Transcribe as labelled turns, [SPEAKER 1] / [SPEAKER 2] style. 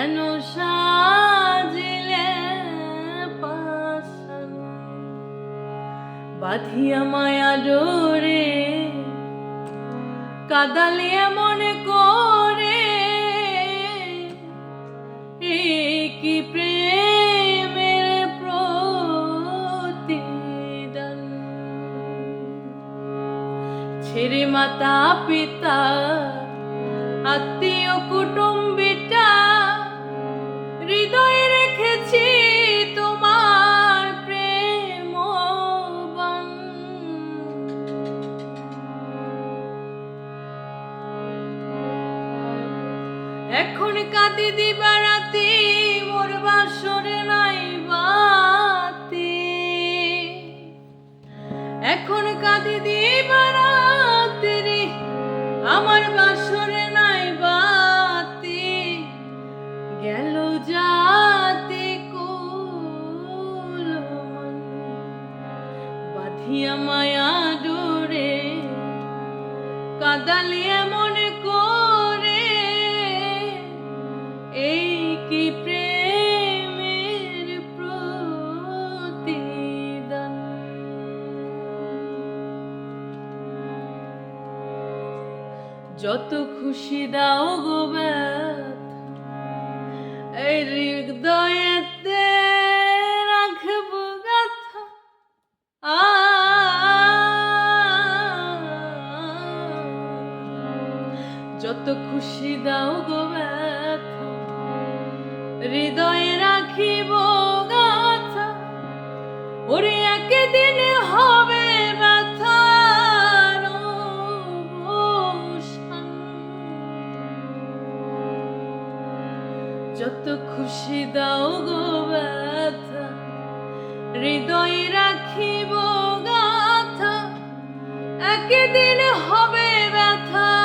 [SPEAKER 1] কেন সাজিলে পাশান বাঁধিয়া মায়া জোরে কাদালে মনে করে কি প্রেমের প্রতিদান? ছেড়ে মাতা পিতা আত্মীয় কুটুম এখন কাঁদি দিবা রাতি, মোর বাসরে নাই বাতি। এখন কাঁদি দিবা রাত্রি আমার বাসরে নাই বাতি। গেল যাতে কুল বাঁধিয়া মায়া ডোরে, কাদালিয়া যত খুশি দাও গো এই হৃদয়েতে রাখব গাথা। যত খুশি দাও গো হৃদয়ে রাখিব যত খুশি দাও গো ব্যথা হৃদয় রাখিব গাথা একদিন হবে ব্যথা।